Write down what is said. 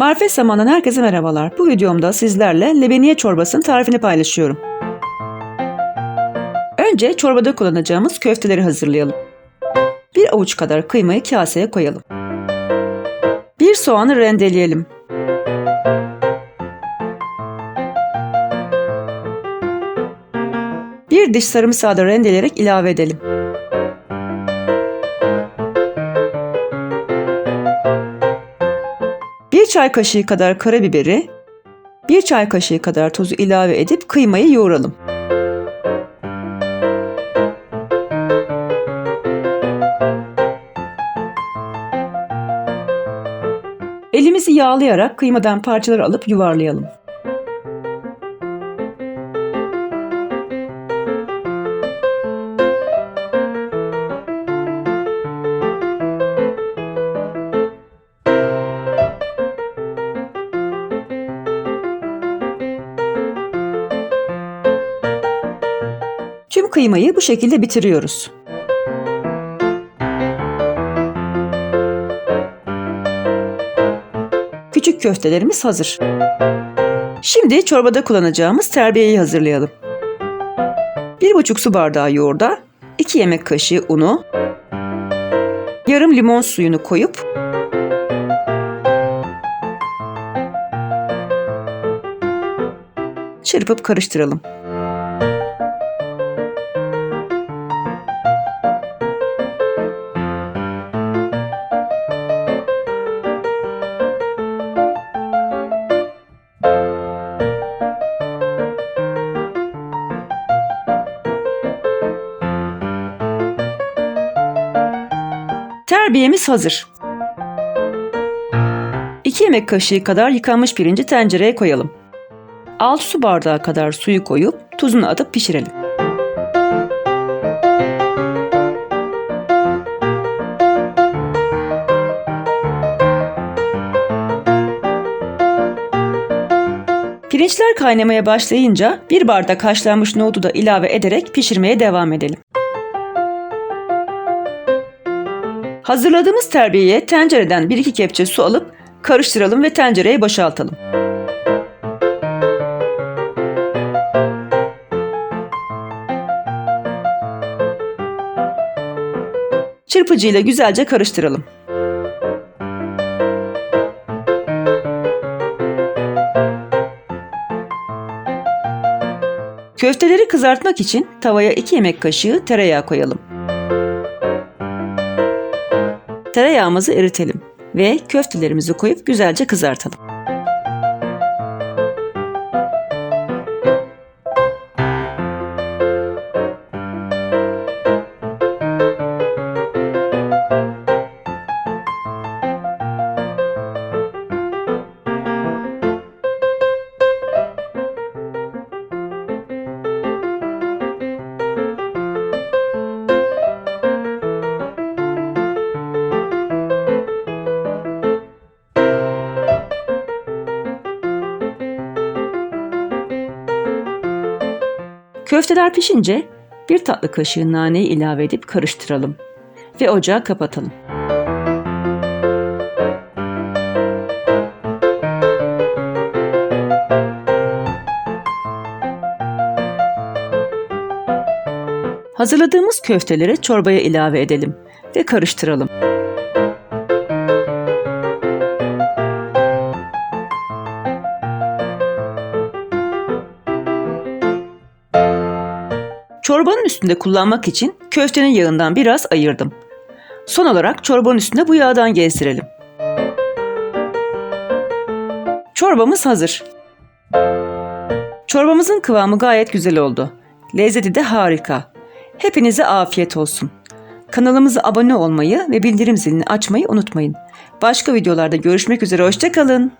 Marifet Zaman'dan herkese merhabalar. Bu videomda sizlerle lebeniye çorbasının tarifini paylaşıyorum. Önce çorbada kullanacağımız köfteleri hazırlayalım. Bir avuç kadar kıymayı kaseye koyalım. Bir soğanı rendeleyelim. Bir diş sarımsağı da rendeleyerek ilave edelim. Çay kaşığı kadar karabiberi, bir çay kaşığı kadar tuzu ilave edip kıymayı yoğuralım. Elimizi yağlayarak kıymadan parçalar alıp yuvarlayalım. Tüm kıymayı bu şekilde bitiriyoruz. Küçük köftelerimiz hazır. Şimdi çorbada kullanacağımız terbiyeyi hazırlayalım. 1,5 su bardağı yoğurda, 2 yemek kaşığı unu, yarım limon suyunu koyup çırpıp karıştıralım. Terbiyemiz hazır. 2 yemek kaşığı kadar yıkanmış pirinci tencereye koyalım. 6 su bardağı kadar suyu koyup tuzunu atıp pişirelim. Pirinçler kaynamaya başlayınca bir bardak haşlanmış nohudu da ilave ederek pişirmeye devam edelim. Hazırladığımız terbiyeye tencereden 1-2 kepçe su alıp karıştıralım ve tencereye boşaltalım. Çırpıcı ile güzelce karıştıralım. Köfteleri kızartmak için tavaya 2 yemek kaşığı tereyağı koyalım. Tereyağımızı eritelim ve köftelerimizi koyup güzelce kızartalım. Köfteler pişince bir tatlı kaşığı naneyi ilave edip karıştıralım ve ocağı kapatalım. Hazırladığımız köfteleri çorbaya ilave edelim ve karıştıralım. Çorbanın üstünde kullanmak için köftenin yağından biraz ayırdım. Son olarak çorbanın üstüne bu yağdan gezdirelim. Çorbamız hazır. Çorbamızın kıvamı gayet güzel oldu. Lezzeti de harika. Hepinize afiyet olsun. Kanalımıza abone olmayı ve bildirim zilini açmayı unutmayın. Başka videolarda görüşmek üzere, hoşçakalın.